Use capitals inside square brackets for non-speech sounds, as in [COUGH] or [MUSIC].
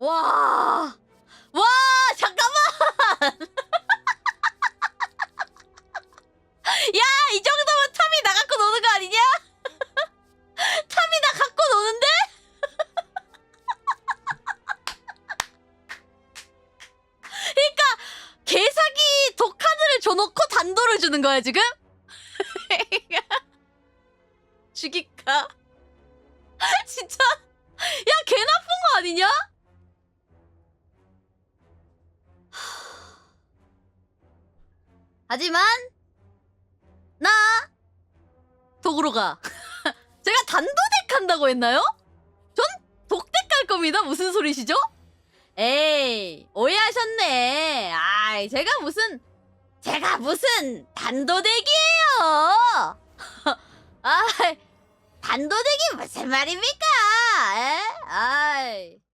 와, 와, 잠깐만. [LAUGHS] 야, 이 정도면 탐이 나 갖고 노는 거 아니냐? [LAUGHS] 탐이 나 갖고 노는데? [LAUGHS] 그러니까 개사기 독카드를 줘놓고 단도를 주는 거야 지금? 죽일까? 진짜? 야, 개 나쁜 거 아니냐? 하지만 나 독으로 가. [LAUGHS] 제가 단도덱 한다고 했나요? 전 독덱 갈 겁니다. 무슨 소리시죠? 에이, 오해하셨네. 아이, 제가 무슨 제가 무슨 단도덱이에요. [LAUGHS] 아이, 단도덱이 무슨 말입니까? 에?